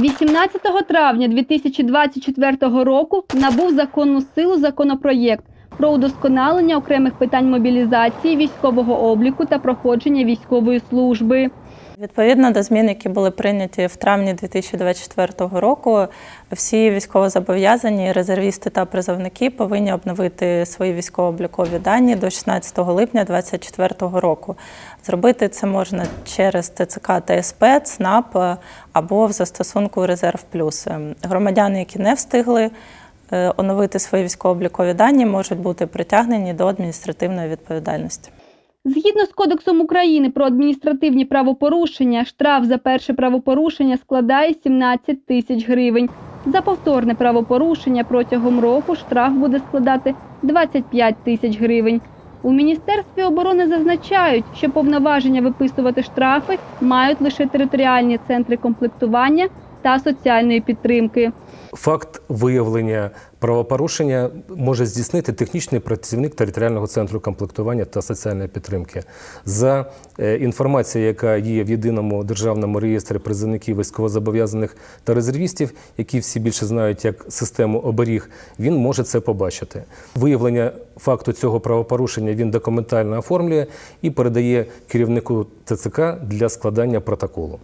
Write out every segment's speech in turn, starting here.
18 травня 2024 року набув законну силу законопроєкт про удосконалення окремих питань мобілізації, військового обліку та проходження військової служби. Відповідно до змін, які були прийняті в травні 2024 року, всі військовозобов'язані резервісти та призовники повинні обновити свої військово-облікові дані до 16 липня 2024 року. Зробити це можна через ТЦК та СП, ЦНАП або в застосунку Резерв Плюс. Громадяни, які не встигли оновити свої військово-облікові дані, можуть бути притягнені до адміністративної відповідальності. Згідно з Кодексом України про адміністративні правопорушення, штраф за перше правопорушення складає 17 тисяч гривень. За повторне правопорушення протягом року штраф буде складати 25 тисяч гривень. У Міністерстві оборони зазначають, що повноваження виписувати штрафи мають лише територіальні центри комплектування та соціальної підтримки. Факт виявлення правопорушення може здійснити технічний працівник територіального центру комплектування та соціальної підтримки. За е, інформацією, яка є в єдиному державному реєстрі призовників військовозобов'язаних та резервістів, які всі більше знають як систему оберіг, він може це побачити. Виявлення факту цього правопорушення він документально оформлює і передає керівнику ТЦК для складання протоколу.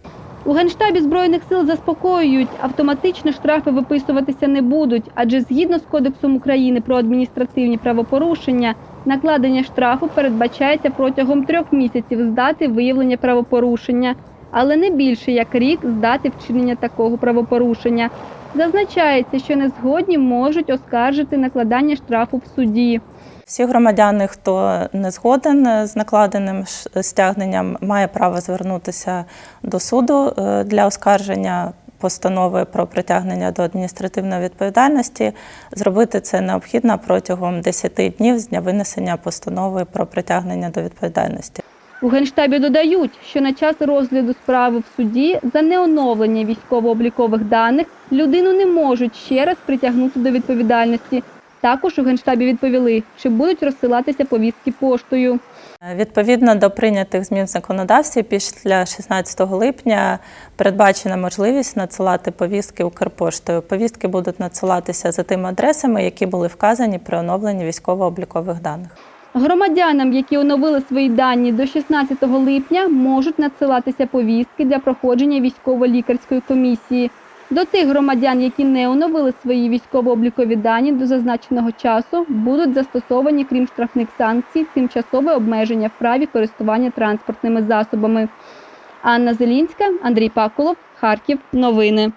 У Генштабі Збройних сил заспокоюють, автоматично штрафи виписуватися не будуть, адже згідно з Кодексом України про адміністративні правопорушення, накладення штрафу передбачається протягом трьох місяців з дати виявлення правопорушення, але не більше як рік з дати вчинення такого правопорушення. Зазначається, що незгодні можуть оскаржити накладання штрафу в суді. Всі громадяни, хто не згоден з накладеним стягненням, має право звернутися до суду е, для оскарження постанови про притягнення до адміністративної відповідальності. Зробити це необхідно протягом 10 днів з дня винесення постанови про притягнення до відповідальності. У Генштабі додають, що на час розгляду справи в суді за неоновлення військово-облікових даних людину не можуть ще раз притягнути до відповідальності. Також у Генштабі відповіли, чи будуть розсилатися повістки поштою. Відповідно до прийнятих змін в законодавстві, після 16 липня передбачена можливість надсилати повістки Укрпоштою. Повістки будуть надсилатися за тими адресами, які були вказані при оновленні військово-облікових даних. Громадянам, які оновили свої дані до 16 липня, можуть надсилатися повістки для проходження військово-лікарської комісії. До тих громадян, які не оновили свої військово-облікові дані до зазначеного часу, будуть застосовані, крім штрафних санкцій, тимчасове обмеження в праві користування транспортними засобами. Анна Зелінська, Андрій Пакулов, Харків. Новини.